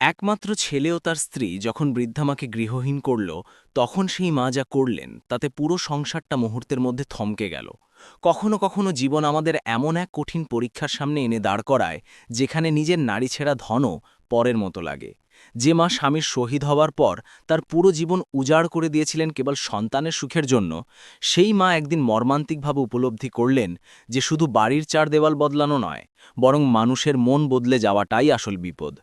একমাত্র ছেলে ও তার স্ত্রী যখন বৃদ্ধামাকে গৃহহীন করল, তখন সেই মা যা করলেন, তাতে পুরো সংসারটা মুহূর্তের মধ্যে থমকে গেল। কখনো কখনো জীবন আমাদের এমন এক কঠিন পরীক্ষার সামনে এনে দাঁড় করায়, যেখানে নিজের নারী ছেঁড়া ধনও পরের মতো লাগে। যে মা স্বামীর শহীদ হওয়ার পর, তার পুরো জীবন উজাড় করে দিয়েছিলেন কেবল সন্তানের সুখের জন্য, সেই মা একদিন মর্মান্তিকভাবে উপলব্ধি করলেন যে শুধু বাড়ির চার দেওয়াল বদলানো নয়, বরং মানুষের মন বদলে যাওয়াটাই আসল বিপদ।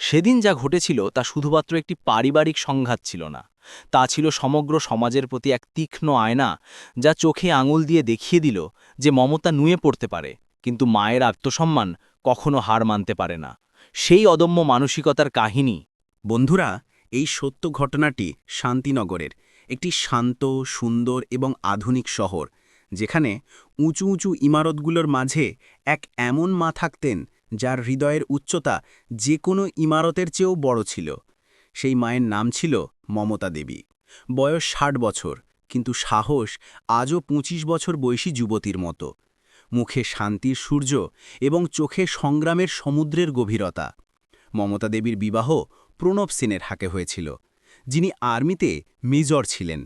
সেদিন যা ঘটেছিল তা শুধুমাত্র একটি পারিবারিক সংঘাত ছিল না। তা ছিল সমগ্র সমাজের প্রতি এক তীক্ষ্ণ আয়না যা চোখে আঙুল দিয়ে দেখিয়ে দিল যে মমতা নুয়ে পড়তে পারে, কিন্তু মায়ের আত্মসম্মান কখনো হার মানতে পারে না। সেই অদম্য মানসিকতার কাহিনী। বন্ধুরা, এই সত্য ঘটনাটি শান্তিনগরের একটি শান্ত, সুন্দর এবং আধুনিক শহর, যেখানে উঁচু উঁচু ইমারতগুলোর মাঝে এক এমন মা থাকতেন যার হৃদয়ের উচ্চতা যে কোনো ইমারতের চেয়েও বড় ছিল। সেই মায়ের নাম ছিল মমতা দেবী। বয়স ষাট বছর, কিন্তু সাহস আজও ২৫ বছর বয়সী যুবতীর মতো। মুখে শান্তির সূর্য এবং চোখে সংগ্রামের সমুদ্রের গভীরতা। মমতা দেবীর বিবাহ প্রণব সেনের হাকে হয়েছিল। যিনি আর্মিতে মেজর ছিলেন।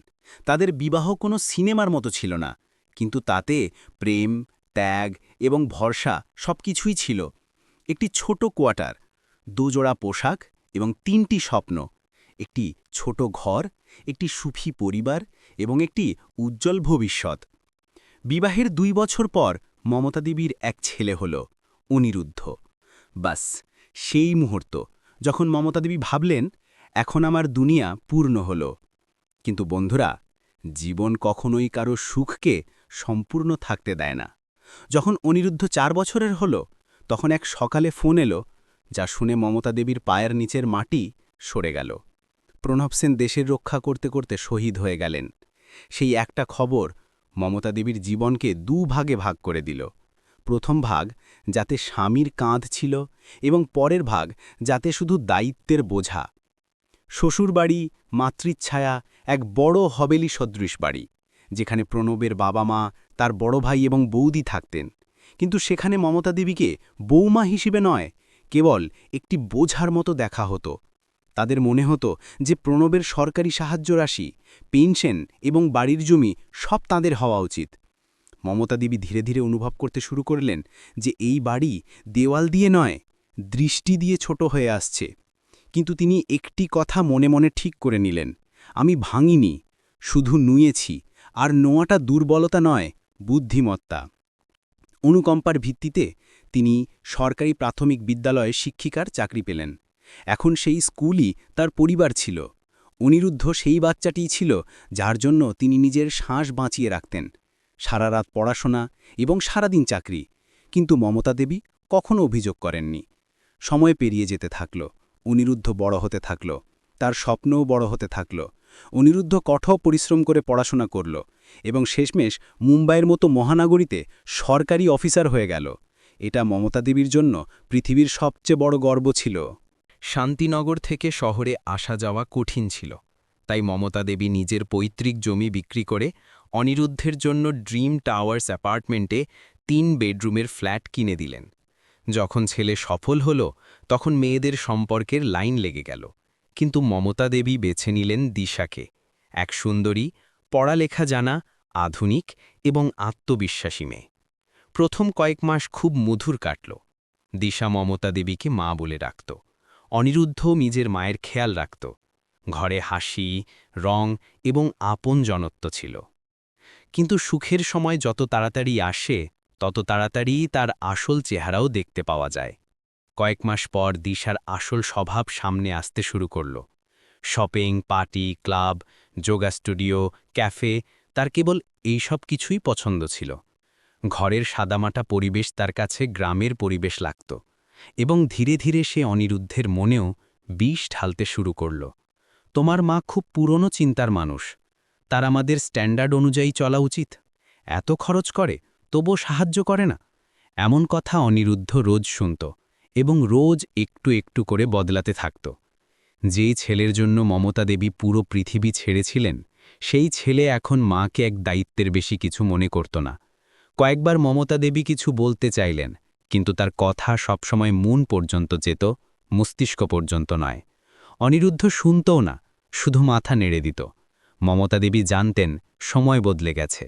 তাদের বিবাহ কোনো সিনেমার মতো ছিল না, কিন্তু তাতে প্রেম, ত্যাগ এবং ভরসা সবকিছুই ছিল। একটি ছোট কোয়ার্টার, দুজোড়া পোশাক এবং তিনটি স্বপ্ন, একটি ছোট ঘর, একটি সুফি পরিবার এবং একটি উজ্জ্বল ভবিষ্যৎ। বিবাহের দুই বছর পর মমতা দেবীর এক ছেলে হল অনিরুদ্ধ। বাস, সেই মুহূর্ত, যখন মমতা দেবী ভাবলেন, এখন আমার দুনিয়া পূর্ণ হল। কিন্তু বন্ধুরা, জীবন কখনোই কারও সুখকে সম্পূর্ণ থাকতে দেয় না। যখন অনিরুদ্ধ চার বছরের হল তখন এক সকালে ফোন এলো, যা শুনে মমতা দেবীর পায়ের নিচের মাটি সরে গেল। প্রণব সেন দেশের রক্ষা করতে করতে শহীদ হয়ে গেলেন। সেই একটা খবর মমতা দেবীর জীবনকে দু ভাগে ভাগ করে দিল। প্রথম ভাগ যাতে স্বামীর কাঁধ ছিল এবং পরের ভাগ যাতে শুধু দায়িত্বের বোঝা। শ্বশুরবাড়ি, মাতৃচ্ছায়া, এক বড় হবেলি সদৃশ বাড়ি, যেখানে প্রণবের বাবা মা তার বড় ভাই এবং বৌদি থাকতেন। কিন্তু সেখানে মমতা দেবীকে বৌমা হিসেবে নয়, কেবল একটি বোঝার মতো দেখা হতো। তাদের মনে হতো যে প্রণবের সরকারি সাহায্য রাশি, পেনশন এবং বাড়ির জমি সব তাদের হওয়া উচিত। মমতা দেবী ধীরে ধীরে অনুভব করতে শুরু করলেন যে এই বাড়ি দেওয়াল দিয়ে নয়, দৃষ্টি দিয়ে ছোট হয়ে আসছে। কিন্তু তিনি একটি কথা মনে মনে ঠিক করে নিলেন, আমি ভাঙিনি, শুধু নুয়েছি, আর নোয়াটা দুর্বলতা নয়, বুদ্ধিমত্তা। অনুকম্পার ভিত্তিতে তিনি সরকারি প্রাথমিক বিদ্যালয়ে শিক্ষিকার চাকরি পেলেন। এখন সেই স্কুলই তার পরিবার ছিল। অনিরুদ্ধ সেই বাচ্চাটিই ছিল যার জন্য তিনি নিজের শ্বাস বাঁচিয়ে রাখতেন। সারা রাত পড়াশোনা এবং সারাদিন চাকরি। কিন্তু মমতা দেবী কখনো অভিযোগ করেননি। সময় পেরিয়ে যেতে থাকল। অনিরুদ্ধ বড় হতে থাকল। তার স্বপ্নও বড় হতে থাকল। অনিরুদ্ধ কঠোর পরিশ্রম করে পড়াশোনা করল। এবং শেষমেশ মুম্বাইয়ের মতো মহানগরীতে সরকারি অফিসার হয়ে গেল। এটা মমতা দেবীর জন্য পৃথিবীর সবচেয়ে বড় গর্ব ছিল। শান্তিনগর থেকে শহরে আসা যাওয়া কঠিন ছিল। তাই মমতা দেবী নিজের পৈতৃক জমি বিক্রি করে অনিরুদ্ধের জন্য ড্রিম টাওয়ার্স অ্যাপার্টমেন্টে তিন বেডরুমের ফ্ল্যাট কিনে দিলেন। যখন ছেলে সফল হল, তখন মেয়েদের সম্পর্কের লাইন লেগে গেল। কিন্তু মমতা দেবী বেছে নিলেন দিশাকে। এক সুন্দরী পড়ালেখা জানা, আধুনিক এবং আত্মবিশ্বাসী মেয়ে। প্রথম কয়েক মাস খুব মধুর কাটল। দিশা মমতা দেবীকে মা বলে রাখত অনিরুদ্ধ নিজের মায়ের খেয়াল রাখত। ঘরে হাসি, রং এবং আপন জনত্ব ছিল। কিন্তু সুখের সময় যত তাড়াতাড়ি আসে, তত তাড়াতাড়ি তার আসল চেহারাও দেখতে পাওয়া যায়। কয়েক মাস পর দিশার আসল স্বভাব সামনে আসতে শুরু করল। Shopping, party, club yoga studio, cafe, তার কেবল এই সব কিছুই পছন্দ ছিল। ঘরের সাদামাটা পরিবেশ তার কাছে গ্রামের পরিবেশ লাগত এবং ধীরে ধীরে সে অনিরুদ্ধের মনেও বিষ ঢালতে শুরু করল। তোমার মা খুব পুরনো চিন্তার মানুষ। তার আমাদের স্ট্যান্ডার্ড অনুযায়ী চলা উচিত। এত খরচ করে, তবুও সাহায্য করে না? এমন কথা অনিরুদ্ধ রোজ শুনত এবং রোজ একটু একটু করে বদলাতে থাকত। যেই ছেলের জন্য মমতা দেবী পুরো পৃথিবী ছেড়েছিলেন, সেই ছেলে এখন মাকে এক দায়িত্বের বেশি কিছু মনে করত না। কয়েকবার মমতা দেবী কিছু বলতে চাইলেন, কিন্তু তার কথা সবসময় মন পর্যন্ত যেত, মস্তিষ্ক পর্যন্ত নয়। অনিরুদ্ধ শুনতও না, শুধু মাথা নেড়ে দিত। মমতা দেবী জানতেন, সময় বদলে গেছে।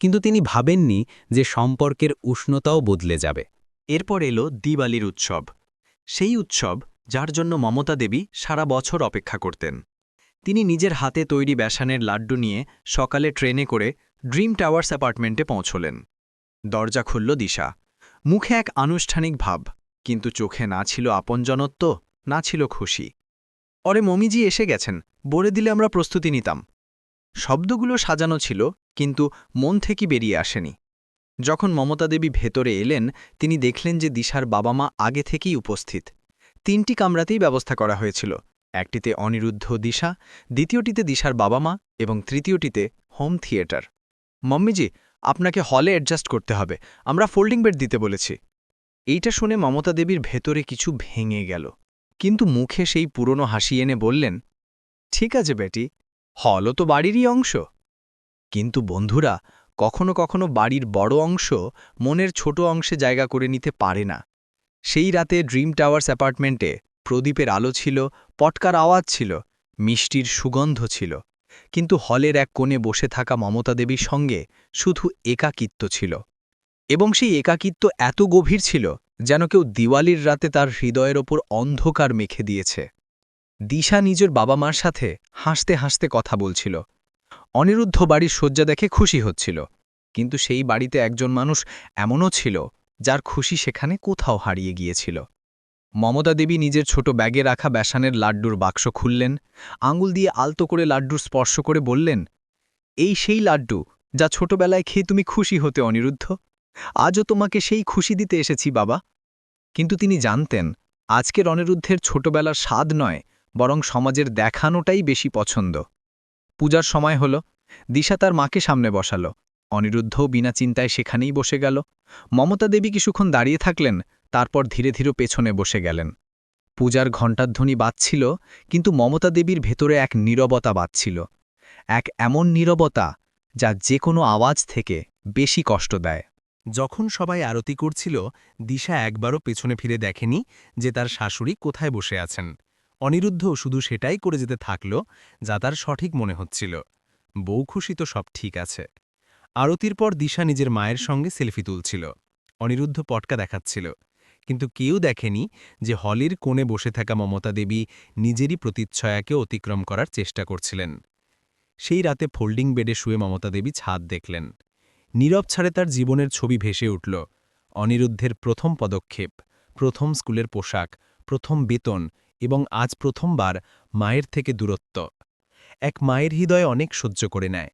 কিন্তু তিনি ভাবেননি যে সম্পর্কের উষ্ণতাও বদলে যাবে। এরপর এলো দিওয়ালির উৎসব। সেই উৎসব যার জন্য মমতা দেবী সারা বছর অপেক্ষা করতেন। তিনি নিজের হাতে তৈরি বেসানের লাড্ডু নিয়ে সকালে ট্রেনে করে ড্রিম টাওয়ার্স অ্যাপার্টমেন্টে পৌঁছলেন। দরজা খুলল দিশা। মুখে এক আনুষ্ঠানিক ভাব, কিন্তু চোখে না ছিল আপনজনত্ব, না ছিল খুশি। অরে মমিজি এসে গেছেন, বলে দিলে আমরা প্রস্তুতি নিতাম। শব্দগুলো সাজানো ছিল, কিন্তু মন থেকে বেরিয়ে আসেনি। যখন মমতা দেবী ভেতরে এলেন, তিনি দেখলেন যে দিশার বাবা মা আগে থেকেই উপস্থিত। তিনটি কামরাতেই ব্যবস্থা করা হয়েছিল, একটিতে অনিরুদ্ধ দিশা, দ্বিতীয়টিতে দিশার বাবা মা এবং তৃতীয়টিতে হোম থিয়েটার। মম্মিজি, আপনাকে হলে অ্যাডজাস্ট করতে হবে, আমরা ফোল্ডিং বেড দিতে বলেছি। এইটা শুনে মমতা দেবীর ভেতরে কিছু ভেঙে গেল। কিন্তু মুখে সেই পুরনো হাসি এনে বললেন, ঠিক আছে বেটি, হলও তো বাড়িরই অংশ। কিন্তু বন্ধুরা, কখনো কখনো বাড়ির বড় অংশ মনের ছোট অংশে জায়গা করে নিতে পারে না। সেই রাতে ড্রিম টাওয়ার্স অ্যাপার্টমেন্টে প্রদীপের আলো ছিল, পটকার আওয়াজ ছিল, মিষ্টির সুগন্ধ ছিল। কিন্তু হলের এক কোণে বসে থাকা মমতা দেবীর সঙ্গে শুধু একাকিত্ব ছিল। এবং সেই একাকিত্ব এত গভীর ছিল যেন কেউ দিওয়ালির রাতে তার হৃদয়ের ওপর অন্ধকার মেখে দিয়েছে। দিশা নিজের বাবা মার সাথে হাসতে হাসতে কথা বলছিল। অনিরুদ্ধ বাড়ির শয্যা দেখে খুশি হচ্ছিল। কিন্তু সেই বাড়িতে একজন মানুষ এমনও ছিল যার খুশি সেখানে কোথাও হারিয়ে গিয়েছিল। মমতা দেবী নিজের ছোট ব্যাগে রাখা বেসানের লাড্ডুর বাক্স খুললেন, আঙুল দিয়ে আলতো করে লাড্ডুর স্পর্শ করে বললেন, এই সেই লাড্ডু যা ছোটবেলায় খেয়ে তুমি খুশি হতে অনিরুদ্ধ? আজও তোমাকে সেই খুশি দিতে এসেছি, বাবা। কিন্তু তিনি জানতেন, আজকের অনিরুদ্ধের ছোটবেলার স্বাদ নয়, বরং সমাজের দেখানোটাই বেশি পছন্দ। পূজার সময় হল, দিশা তার মাকে সামনে বসাল। অনিরুদ্ধও বিনা চিন্তায় সেখানেই বসে গেল। মমতা দেবী কিছুক্ষণ দাঁড়িয়ে থাকলেন, তারপর ধীরে ধীরে পেছনে বসে গেলেন। পূজার ঘণ্টাধ্বনি বাজছিল, কিন্তু মমতা দেবীর ভেতরে এক নীরবতা বাজছিল। এক এমন নীরবতা যা যে কোনো আওয়াজ থেকে বেশি কষ্ট দেয়। যখন সবাই আরতি করছিল, দিশা একবারও পেছনে ফিরে দেখেনি যে তার শাশুড়ি কোথায় বসে আছেন। অনিরুদ্ধ শুধু সেটাই করে যেতে থাকল যা তার সঠিক মনে হচ্ছিল। বউ খুশি তো সব ঠিক আছে। আরতির পর দিশা নিজের মায়ের সঙ্গে সেলফি তুলছিল। অনিরুদ্ধ পটকা দেখাচ্ছিল। কিন্তু কেউ দেখেনি যে হলির কোণে বসে থাকা মমতা দেবী নিজেরই প্রতিচ্ছয়াকে অতিক্রম করার চেষ্টা করছিলেন। সেই রাতে ফোল্ডিং বেডে শুয়ে মমতা দেবী ছাদ দেখলেন। নীরব ছাড়ে তার জীবনের ছবি ভেসে উঠল। অনিরুদ্ধের প্রথম পদক্ষেপ, প্রথম স্কুলের পোশাক, প্রথম বেতন এবং আজ প্রথমবার মায়ের থেকে দূরত্ব। এক মায়ের হৃদয় অনেক সহ্য করে নেয়।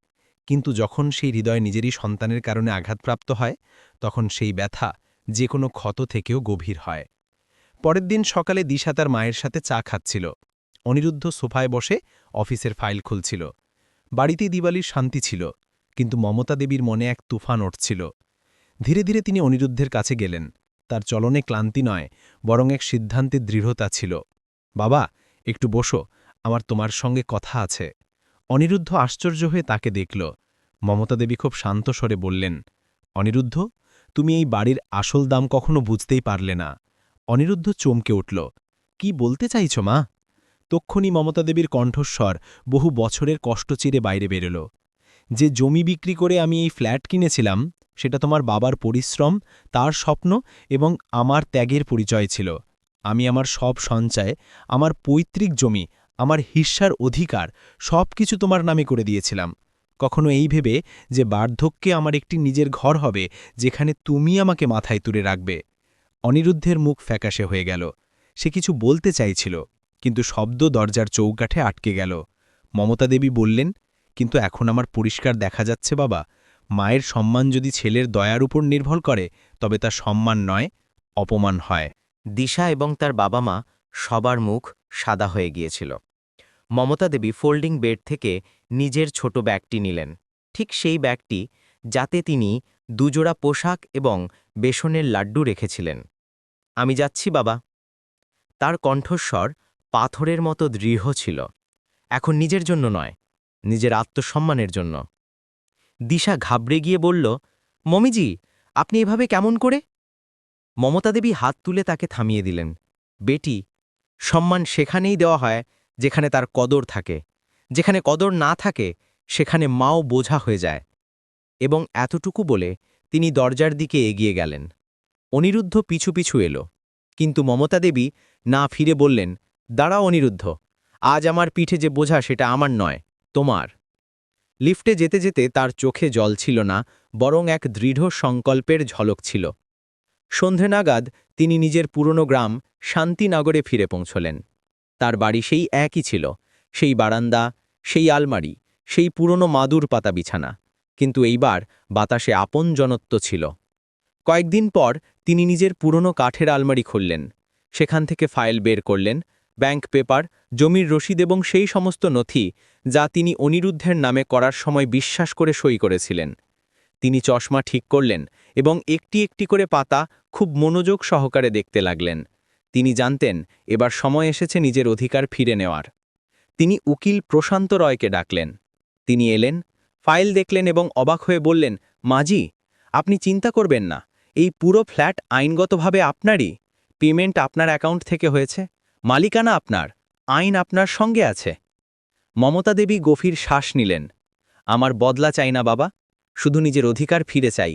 কিন্তু যখন সেই হৃদয় নিজেরই সন্তানের কারণে আঘাতপ্রাপ্ত হয়, তখন সেই ব্যথা যে কোনো ক্ষত থেকেও গভীর হয়। পরের দিন সকালে দিশা তার মায়ের সাথে চা খাচ্ছিল। অনিরুদ্ধ সোফায় বসে অফিসের ফাইল খুলছিল। বাড়িতে দিওয়ালির শান্তি ছিল, কিন্তু মমতা দেবীর মনে এক তুফান উঠছিল ধীরে ধীরে তিনি অনিরুদ্ধের কাছে গেলেন। তার চলনে ক্লান্তি নয়, বরং এক সিদ্ধান্তে দৃঢ়তা ছিল। বাবা, একটু বসো, আমার তোমার সঙ্গে কথা আছে। অনিরুদ্ধ আশ্চর্য হয়ে তাকে দেখল। মমতা দেবী খুব শান্ত স্বরে বললেন, অনিরুদ্ধ, তুমি এই বাড়ির আসল দাম কখনো বুঝতেই পারলে না। অনিরুদ্ধ চমকে উঠল, কি বলতে চাইছ মা? তক্ষণি মমতা দেবীর কণ্ঠস্বর বহু বছরের কষ্ট চিরে বাইরে বেরোল। যে জমি বিক্রি করে আমি এই ফ্ল্যাট কিনেছিলাম, সেটা তোমার বাবার পরিশ্রম, তার স্বপ্ন এবং আমার ত্যাগের পরিচয় ছিল। আমি আমার সব সঞ্চয়, আমার পৈতৃক জমি আমার হিস্যার অধিকার সব কিছু তোমার নামে করে দিয়েছিলাম। কখনো এই ভেবে যে বার্ধক্যে আমার একটি নিজের ঘর হবে, যেখানে তুমি আমাকে মাথায় তুলে রাখবে। অনিরুদ্ধের মুখ ফ্যাকাশে হয়ে গেল। সে কিছু বলতে চাইছিল, কিন্তু শব্দ দরজার চৌকাঠে আটকে গেল। মমতা দেবী বললেন, কিন্তু এখন আমার পরিষ্কার দেখা যাচ্ছে বাবা। মায়ের সম্মান যদি ছেলের দয়ার উপর নির্ভর করে, তবে তা সম্মান নয়, অপমান হয়। দিশা এবং তার বাবা মা সবার মুখ সাদা হয়ে গিয়েছিল। মমতা দেবী ফোল্ডিং বেড থেকে নিজের ছোট ব্যাগটি নিলেন। ঠিক সেই ব্যাগটি যাতে তিনি দুজোড়া পোশাক এবং বেসনের লাড্ডু রেখেছিলেন। আমি যাচ্ছি, বাবা। তার কণ্ঠস্বর পাথরের মতো দৃঢ় ছিল। এখন নিজের জন্য নয়, নিজের আত্মসম্মানের জন্য। দিশা ঘাবড়ে গিয়ে বলল, মমিজি, আপনি এভাবে কেমন করে? মমতা দেবী হাত তুলে তাকে থামিয়ে দিলেন। বেটি সম্মান সেখানেই দেওয়া হয় যেখানে তার কদর থাকে। যেখানে কদর না থাকে, সেখানে মাও বোঝা হয়ে যায়। এবং এতটুকু বলে তিনি দরজার দিকে এগিয়ে গেলেন। অনিরুদ্ধ পিছু পিছু এলো। কিন্তু মমতা দেবী না ফিরে বললেন, দাঁড়াও অনিরুদ্ধ, আজ আমার পিঠে যে বোঝা সেটা আমার নয়, তোমার। লিফটে যেতে যেতে তার চোখে জল ছিল না, বরং এক দৃঢ় সংকল্পের ঝলক ছিল। সন্ধে নাগাদ তিনি নিজের পুরনো গ্রাম শান্তিনগরে ফিরে পৌঁছলেন। তার বাড়ি সেই একই ছিল, সেই বারান্দা, সেই আলমারি, সেই পুরনো মাদুর পাতা বিছানা। কিন্তু এইবার বাতাসে আপন জনত্ব ছিল। কয়েকদিন পর তিনি নিজের পুরনো কাঠের আলমারি খুললেন। সেখান থেকে ফাইল বের করলেন, ব্যাংক পেপার, জমির রসিদ এবং সেই সমস্ত নথি যা তিনি অনিরুদ্ধের নামে করার সময় বিশ্বাস করে সই করেছিলেন। তিনি চশমা ঠিক করলেন এবং একটি একটি করে পাতা খুব মনোযোগ সহকারে দেখতে লাগলেন। তিনি জানতেন, এবার সময় এসেছে নিজের অধিকার ফিরে নেওয়ার। তিনি উকিল প্রশান্ত রয়কে ডাকলেন। তিনি এলেন, ফাইল দেখলেন এবং অবাক হয়ে বললেন, মাজি, আপনি চিন্তা করবেন না, এই পুরো ফ্ল্যাট আইনগতভাবে আপনারই। পেমেন্ট আপনার অ্যাকাউন্ট থেকে হয়েছে, মালিকানা আপনার, আইন আপনার সঙ্গে আছে। মমতা দেবী গভীর শ্বাস নিলেন। আমার বদলা চাই না বাবা শুধু নিজের অধিকার ফিরে চাই।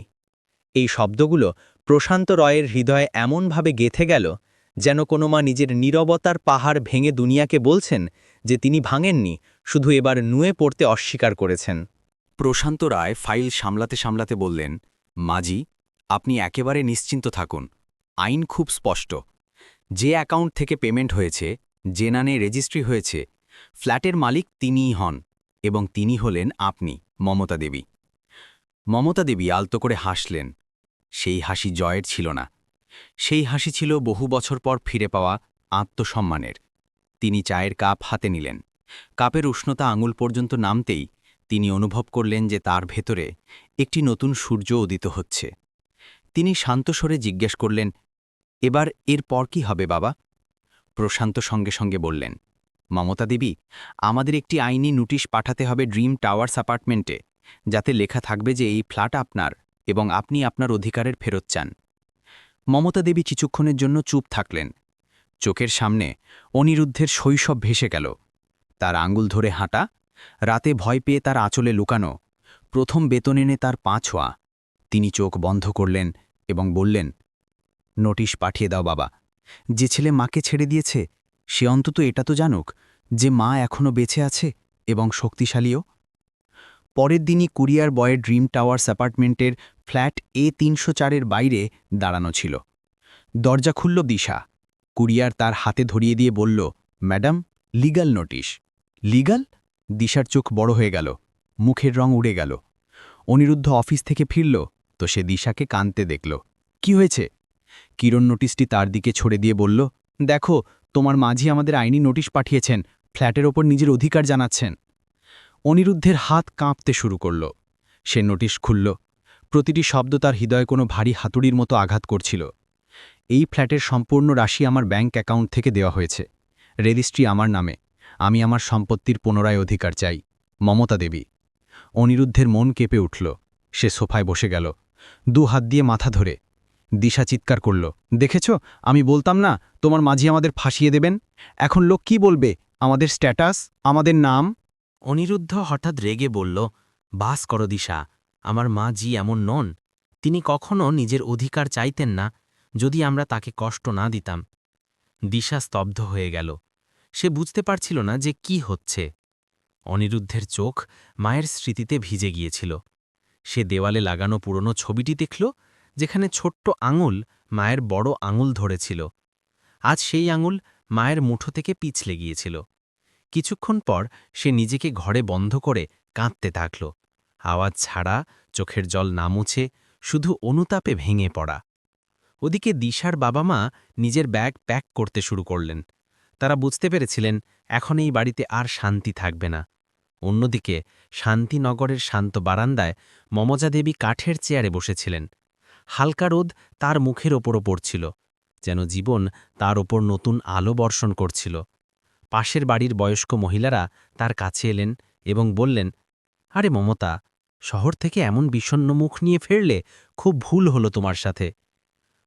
এই শব্দগুলো প্রশান্ত রয়ের হৃদয়ে এমনভাবে গেথে গেল যেন কোনো মা নিজের নীরবতার পাহাড় ভেঙে দুনিয়াকে বলছেন যে তিনি ভাঙেননি, শুধু এবার নুয়ে পড়তে অস্বীকার করেছেন। প্রশান্ত রায় ফাইল সামলাতে সামলাতে বললেন মাজি আপনি একেবারে নিশ্চিন্ত থাকুন। আইন খুব স্পষ্ট। যে অ্যাকাউন্ট থেকে পেমেন্ট হয়েছে, যে নানে রেজিস্ট্রি হয়েছে, ফ্ল্যাটের মালিক তিনিই হন এবং তিনি হলেন আপনি, মমতা দেবী। মমতা দেবী আলতো করে হাসলেন। সেই হাসি জয়ের ছিল না। সেই হাসি ছিল বহু বছর পর ফিরে পাওয়া আত্মসম্মানের। তিনি চায়ের কাপ হাতে নিলেন। কাপের উষ্ণতা আঙুল পর্যন্ত নামতেই তিনি অনুভব করলেন যে তার ভেতরে একটি নতুন সূর্য উদিত হচ্ছে। তিনি শান্ত স্বরে জিজ্ঞেস করলেন, এবার এর পর কি হবে বাবা? প্রশান্ত সঙ্গে সঙ্গে বললেন, মমতা দেবী, আমাদের একটি আইনি নোটিশ পাঠাতে হবে ড্রিম টাওয়ার্স অ্যাপার্টমেন্টে। যাতে লেখা থাকবে যে এই ফ্ল্যাট আপনার এবং আপনি আপনার অধিকারের ফেরত চান। মমতা দেবী কিছুক্ষণের জন্য চুপ থাকলেন। চোখের সামনে অনিরুদ্ধের শৈশব ভেসে গেল। তার আঙ্গুল ধরে হাঁটা, রাতে ভয় পেয়ে তার আঁচলে লুকানো, প্রথম বেতন এনে তার পাঁচোয়া তিনি চোখ বন্ধ করলেন এবং বললেন, নোটিশ পাঠিয়ে দাও বাবা। যে ছেলে মাকে ছেড়ে দিয়েছে, সে অন্তত এটা তো জানুক যে মা এখনও বেঁচে আছে এবং শক্তিশালীও। পরের দিনই কুরিয়ার বয়ের ড্রিম টাওয়ার্স অ্যাপার্টমেন্টের ফ্ল্যাট এ তিনশো চারের বাইরে দাঁড়ানো ছিল। দরজা খুলল দিশা। কুরিয়ার তার হাতে ধরিয়ে দিয়ে বলল, ম্যাডাম, লিগাল নোটিশ। লিগাল? দিশার চোখ বড় হয়ে গেল। মুখের রং উড়ে গেল। অনিরুদ্ধ অফিস থেকে ফিরল, তো সে দিশাকে কানতে দেখল। কি হয়েছে? কিরণ নোটিশটি তার দিকে ছড়ে দিয়ে বলল, দেখো, তোমার মাঝি আমাদের আইনি নোটিশ পাঠিয়েছেন। ফ্ল্যাটের ওপর নিজের অধিকার জানাচ্ছেন। অনিরুদ্ধের হাত কাঁপতে শুরু করল। সে নোটিশ খুলল। প্রতিটি শব্দ তার হৃদয়ে কোনো ভারী হাতুড়ির মতো আঘাত করছিল। এই ফ্ল্যাটের সম্পূর্ণ রাশি আমার ব্যাংক অ্যাকাউন্ট থেকে দেওয়া হয়েছে। রেজিস্ট্রি আমার নামে। আমি আমার সম্পত্তির পুনরায় অধিকার চাই। মমতা দেবী। অনিরুদ্ধের মন কেঁপে উঠল। সে সোফায় বসে গেল। দু হাত দিয়ে মাথা ধরে। দিশা চিৎকার করল, দেখেছ? আমি বলতাম না, তোমার মাঝি আমাদের ফাঁসিয়ে দেবেন? এখন লোক কি বলবে? আমাদের স্ট্যাটাস? আমাদের নাম? অনিরুদ্ধ হঠাৎ রেগে বলল, বাস করো দিশা, আমার মা জি এমন নন। তিনি কখনো নিজের অধিকার চাইতেন না, যদি আমরা তাকে কষ্ট না দিতাম দিশা স্তব্ধ হয়ে গেল। সে বুঝতে পারছিল না যে কি হচ্ছে। অনিরুদ্ধের চোখ মায়ের স্মৃতিতে ভিজে গিয়েছিল। সে দেওয়ালে লাগানো পুরনো ছবিটি দেখল, যেখানে ছোট্ট আঙুল মায়ের বড় আঙুল ধরেছিল। আজ সেই আঙুল মায়ের মুঠো থেকে পিছলে গিয়েছিল। কিছুক্ষণ পর সে নিজেকে ঘরে বন্ধ করে কাঁদতে থাকল। আওয়াজ ছাড়া চোখের জল না মুছে শুধু অনুতাপে ভেঙে পড়া। ওদিকে দিশার বাবা মা নিজের ব্যাগ প্যাক করতে শুরু করলেন। তারা বুঝতে পেরেছিলেন এখন এই বাড়িতে আর শান্তি থাকবে না। অন্যদিকে শান্তিনগরের শান্ত বারান্দায় মমজা দেবী কাঠের চেয়ারে বসেছিলেন। হালকা রোদ তার মুখের ওপরও পড়ছিল, যেন জীবন তার ওপর নতুন আলো বর্ষণ করছিল। পাশের বাড়ির বয়স্ক মহিলারা তার কাছে এলেন এবং বললেন, আরে মমতা, শহর থেকে এমন বিষণ্ন মুখ নিয়ে ফেরলে খুব ভুল হলো তোমার সাথে।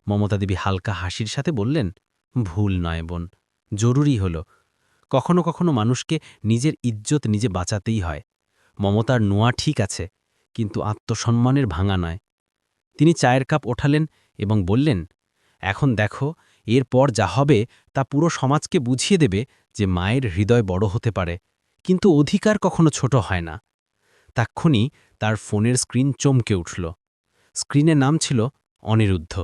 মমতা দেবী হালকা হাসির সাথে বললেন, ভুল নয় বোন, জরুরি হল। কখনো কখনো মানুষকে নিজের ইজ্জত নিজে বাঁচাতেই হয়। মমতার নোয়া ঠিক আছে, কিন্তু আত্মসম্মানের ভাঙা নয়। তিনি চায়ের কাপ ওঠালেন এবং বললেন, এখন দেখো এরপর যা হবে তা পুরো সমাজকে বুঝিয়ে দেবে যে মায়ের হৃদয় বড় হতে পারে, কিন্তু অধিকার কখনো ছোট হয় না। তাক্ষণি তার ফোনের স্ক্রিন চমকে উঠল। স্ক্রিনের নাম ছিল অনিরুদ্ধ।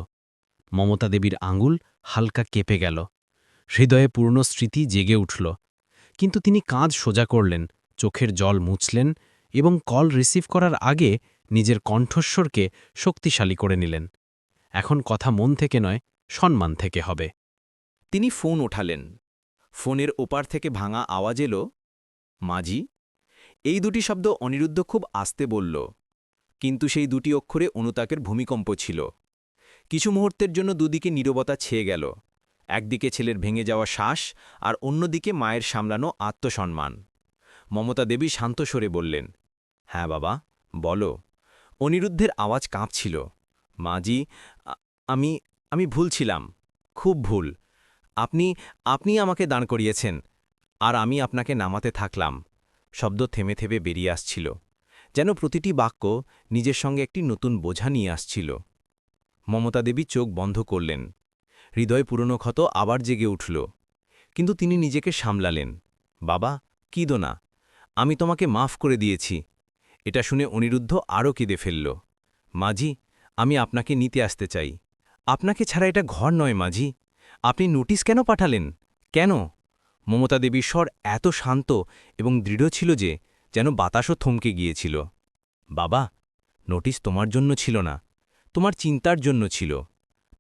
মমতা দেবীর আঙুল হালকা কেঁপে গেল। হৃদয়ে পূর্ণ স্মৃতি জেগে উঠল। কিন্তু তিনি কাঁধ সোজা করলেন, চোখের জল মুছলেন এবং কল রিসিভ করার আগে নিজের কণ্ঠস্বরকে শক্তিশালী করে নিলেন। এখন কথা মন থেকে নয় সম্মান থেকে হবে। তিনি ফোন ওঠালেন। ফোনের ওপার থেকে ভাঙা আওয়াজ এলো, মাঝি, এই দুটি শব্দ অনিরুদ্ধ খুব আস্তে বলল, কিন্তু সেই দুটি অক্ষরে অনুতাকের ভূমিকম্প ছিল। কিছু মুহূর্তের জন্য দুদিকে নীরবতা ছেয়ে গেল, একদিকে ছেলের ভেঙে যাওয়া শ্বাস আর অন্যদিকে মায়ের সামলানো আত্মসম্মান। মমতা দেবী শান্ত স্বরে বললেন হ্যাঁ বাবা, বলো। অনিরুদ্ধের আওয়াজ কাঁপছিল মাজি আমি আমি ভুল ছিলাম। খুব ভুল। আপনি আপনি আমাকে দাঁড় করিয়েছেন, আর আমি আপনাকে নামাতে থাকলাম। শব্দ থেমে থেমে বেরিয়ে আসছিল। যেন প্রতিটি বাক্য নিজের সঙ্গে একটি নতুন বোঝা নিয়ে আসছিল। মমতা দেবী চোখ বন্ধ করলেন। হৃদয় পুরনো ক্ষত আবার জেগে উঠল। কিন্তু তিনি নিজেকে সামলালেন। বাবা কিদো না আমি তোমাকে মাফ করে দিয়েছি। এটা শুনে অনিরুদ্ধ আরও কেঁদে ফেলল। মাঝি, আমি আপনাকে নিতে আসতে চাই। আপনাকে ছাড়া এটা ঘর নয়, মাঝি। আপনি নোটিশ কেন পাঠালেন? কেন? মমতা দেবীর স্বর এত শান্ত এবং দৃঢ় ছিল যে যেন বাতাসও থমকে গিয়েছিল। বাবা, নোটিশ তোমার জন্য ছিল না, তোমার চিন্তার জন্য ছিল।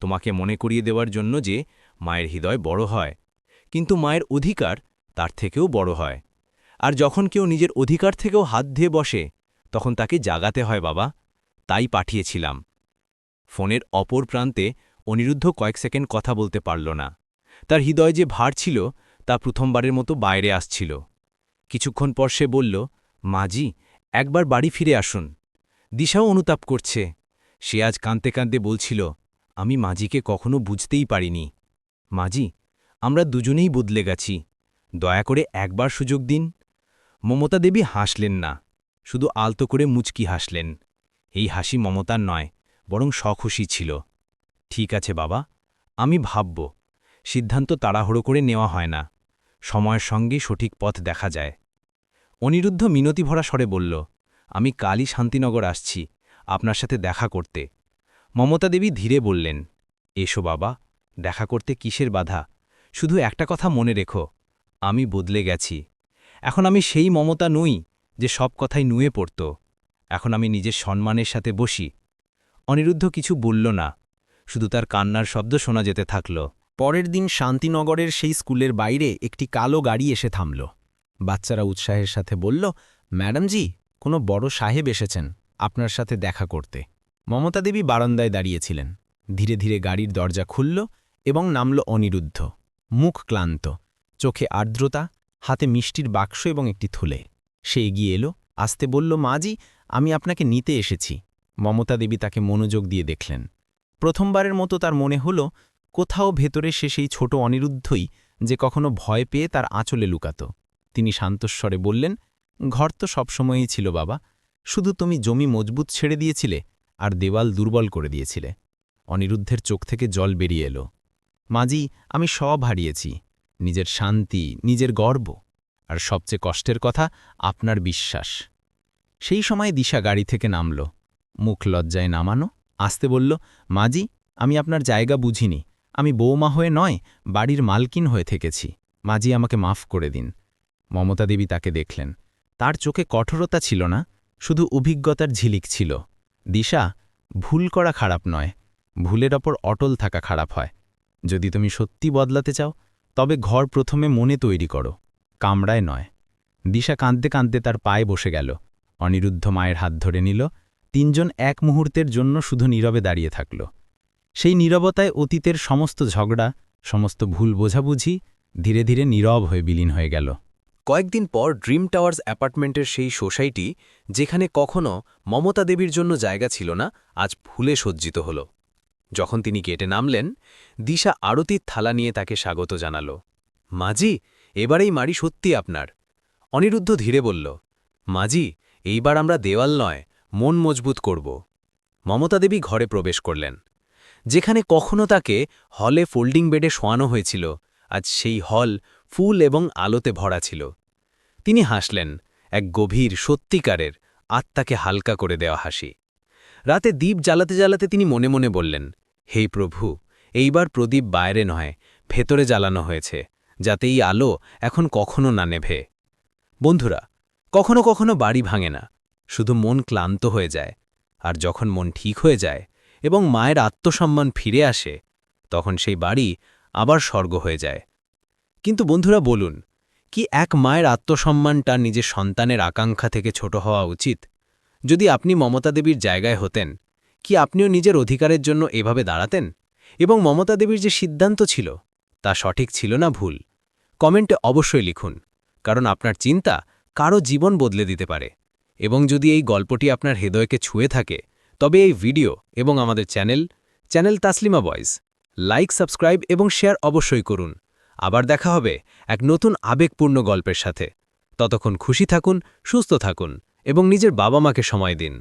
তোমাকে মনে করিয়ে দেওয়ার জন্য যে মায়ের হৃদয় বড় হয়, কিন্তু মায়ের অধিকার তার থেকেও বড় হয়। আর যখন কেউ নিজের অধিকার থেকেও হাত ধুয়ে বসে, তখন তাকে জাগাতে হয়, বাবা। তাই পাঠিয়েছিলাম। ফোনের অপর প্রান্তে অনিরুদ্ধ কয়েক সেকেন্ড কথা বলতে পারল না। তার হৃদয় যে ভার ছিল, তা প্রথমবারের মতো বাইরে আসছিল। কিছুক্ষণ পর সে বলল মাজি একবার বাড়ি ফিরে আসুন। দিশাও অনুতাপ করছে। সে আজ কাঁদতে কাঁদতে বলছিল, আমি মাজিকে কখনো বুঝতেই পারিনি। মাজি আমরা দুজনেই বদলে গেছি। দয়া করে একবার সুযোগ দিন। মমতা দেবী হাসলেন না। শুধু আলতো করে মুচকি হাসলেন। এই হাসি মমতার নয় বরং সখুশি ছিল। ঠিক আছে বাবা, আমি ভাবব। সিদ্ধান্ত তাড়াহুড়ো করে নেওয়া হয় না। সময়ের সঙ্গে সঠিক পথ দেখা যায়। অনিরুদ্ধ মিনতি ভরা স্বরে বলল, আমি কালই শান্তিনগর আসছি, আপনার সাথে দেখা করতে। মমতা দেবী ধীরে বললেন, এসো বাবা, দেখা করতে কিসের বাধা? শুধু একটা কথা মনে রেখো, আমি বদলে গেছি। এখন আমি সেই মমতা নই যে সব কথাই নুয়ে পড়ত। এখন আমি নিজের সম্মানের সাথে বসি অনিরুদ্ধ কিছু বলল না, শুধু তার কান্নার শব্দ শোনা যেতে থাকল। পরের দিন শান্তিনগরের সেই স্কুলের বাইরে একটি কালো গাড়ি এসে থামল। বাচ্চারা উৎসাহের সাথে বলল ম্যাডামজি কোনো বড় সাহেব এসেছেন, আপনার সাথে দেখা করতে। মমতা দেবী বারান্দায় দাঁড়িয়েছিলেন। ধীরে ধীরে গাড়ির দরজা খুলল এবং নামল অনিরুদ্ধ। মুখ ক্লান্ত, চোখে আর্দ্রতা, হাতে মিষ্টির বাক্স এবং একটি থুলে। সে এগিয়ে এলো, আসতে বলল মাজি আমি আপনাকে নিতে এসেছি। মমতা দেবী তাকে মনোযোগ দিয়ে দেখলেন। প্রথমবারের মতো তার মনে হল, কোথাও ভেতরে সে সেই ছোট অনিরুদ্ধই যে কখনো ভয় পেয়ে তার আঁচলে লুকাত। তিনি শান্তস্বরে বললেন, ঘর তো সবসময়ই ছিল বাবা, শুধু তুমি জমি মজবুত ছেড়ে দিয়েছিলে আর দেওয়াল দুর্বল করে দিয়েছিলে। অনিরুদ্ধের চোখ থেকে জল বেরিয়ে এলো। মাজি, আমি সব হারিয়েছি, নিজের শান্তি, নিজের গর্ব, আর সবচেয়ে কষ্টের কথা আপনার বিশ্বাস। সেই সময় দিশা গাড়ি থেকে নামল। মুখ লজ্জায় নামানো, আসতে বলল, মাজি, আমি আপনার জায়গা বুঝিনি। আমি বৌমা হয়ে নয়, বাড়ির মালকিন হয়ে থেকেছি। মাজি, আমাকে মাফ করে দিন। মমতা দেবী তাকে দেখলেন। তার চোখে কঠোরতা ছিল না, শুধু অভিজ্ঞতার ঝিলিক ছিল। দিশা, ভুল করা খারাপ নয়, ভুলের ওপর অটল থাকা খারাপ হয়। যদি তুমি সত্যি বদলাতে চাও, তবে ঘর প্রথমে মনে তৈরি করো, কামড়ায় নয়। দিশা কাঁদতে কাঁদতে তার পায়ে বসে গেল। অনিরুদ্ধ মায়ের হাত ধরে নিল তিনজন এক মুহূর্তের জন্য শুধু নীরবে দাঁড়িয়ে থাকল। সেই নীরবতায় অতীতের সমস্ত ঝগড়া, সমস্ত ভুল বোঝাবুঝি ধীরে ধীরে নীরব হয়ে বিলীন হয়ে গেল। কয়েকদিন পর ড্রিম টাওয়ার্স অ্যাপার্টমেন্টের সেই সোসাইটি, যেখানে কখনো মমতা দেবীর জন্য জায়গা ছিল না, আজ ফুলে সজ্জিত হল। যখন তিনি গেটে নামলেন, দিশা আরতির থালা নিয়ে তাকে স্বাগত জানাল। মাজি এবার এই মাড়ি সত্যি আপনার। অনিরুদ্ধ ধীরে বলল মাজি এইবার আমরা দেওয়াল নয় মন মজবুত করব। মমতা দেবী ঘরে প্রবেশ করলেন। যেখানে কখনো তাকে হলে ফোল্ডিং বেডে শোয়ানো হয়েছিল, আজ সেই হল ফুল এবং আলোতে ভরা ছিল। তিনি হাসলেন, এক গভীর, সত্যিকারের, আত্মাকে হালকা করে দেওয়া হাসি। রাতে দ্বীপ জ্বালাতে জ্বালাতে তিনি মনে মনে বললেন, হে প্রভু, এইবার প্রদীপ বাইরে নয়, ভেতরে জ্বালানো হয়েছে, যাতে এই আলো এখন কখনো না নেভে। বন্ধুরা, কখনো কখনো বাড়ি ভাঙে না শুধু মন ক্লান্ত হয়ে যায়, আর যখন মন ঠিক হয়ে যায় এবং মায়ের আত্মসম্মান ফিরে আসে, তখন সেই বাড়ি আবার স্বর্গ হয়ে যায়। কিন্তু বন্ধুরা বলুন, কি এক মায়ের আত্মসম্মানটা নিজের সন্তানের আকাঙ্ক্ষা থেকে ছোট হওয়া উচিত? যদি আপনি মমতা দেবীর জায়গায় হতেন, কি আপনিও নিজের অধিকারের জন্য এভাবে দাঁড়াতেন? এবং মমতা দেবীর যে সিদ্ধান্ত ছিল, তা সঠিক ছিল না ভুল? কমেন্টে অবশ্যই লিখুন, কারণ আপনার চিন্তা কারও জীবন বদলে দিতে পারে। এবং যদি এই গল্পটি আপনার হৃদয়কে ছুঁয়ে থাকে, তবে এই ভিডিও এবং আমাদের channel channel Taslima boys. Like, subscribe এবং শেয়ার অবশ্যই করুন। আবার দেখা হবে এক নতুন আবেগপূর্ণ গল্পের সাথে। ততক্ষণ খুশি থাকুন, সুস্থ থাকুন এবং নিজের বাবা মাকে সময় দিন।